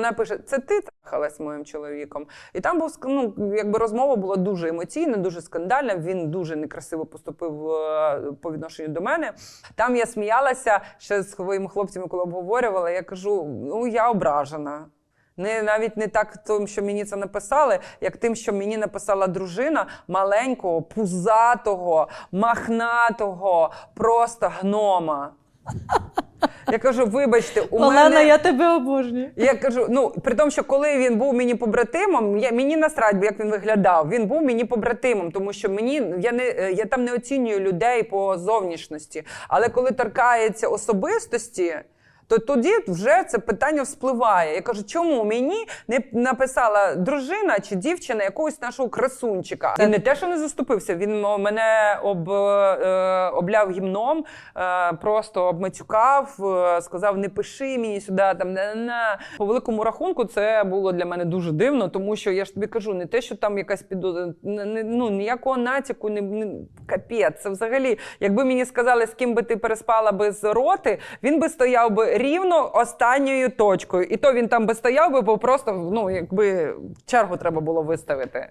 вона пише: Це ти трахалась моїм чоловіком. І там був ну, якби розмова була дуже емоційна, дуже скандальна. Він дуже некрасиво поступив е, по відношенню до мене. Там я сміялася ще з своїми хлопцями, коли обговорювала. Я кажу: ну я ображена. Не навіть не так тим, що мені це написали, як тим, що мені написала дружина маленького, пузатого, махнатого, просто гнома. Я кажу, вибачте, у Олена, мене. я тебе обожнюю. Я кажу, ну при тому, що коли він був мені побратимом, я мені насрать, як він виглядав. Він був мені побратимом, тому що мені я не е, я там не оцінюю людей по зовнішності. Але коли торкається особистості. То тоді вже це питання вспливає. Я кажу, чому мені не написала дружина чи дівчина якогось нашого красунчика? Це не те, що не заступився. Він мене об, е, обляв гімном, е, просто обмацюкав, е, сказав: не пиши мені сюди. Там на на по великому рахунку це було для мене дуже дивно, тому що я ж тобі кажу, не те, що там якась підозра, ну ніякого натяку, не, не капець. Це взагалі, якби мені сказали, з ким би ти переспала без роти, він би стояв би рівно останньою точкою. І то він там би стояв би, бо просто ну якби чергу треба було виставити.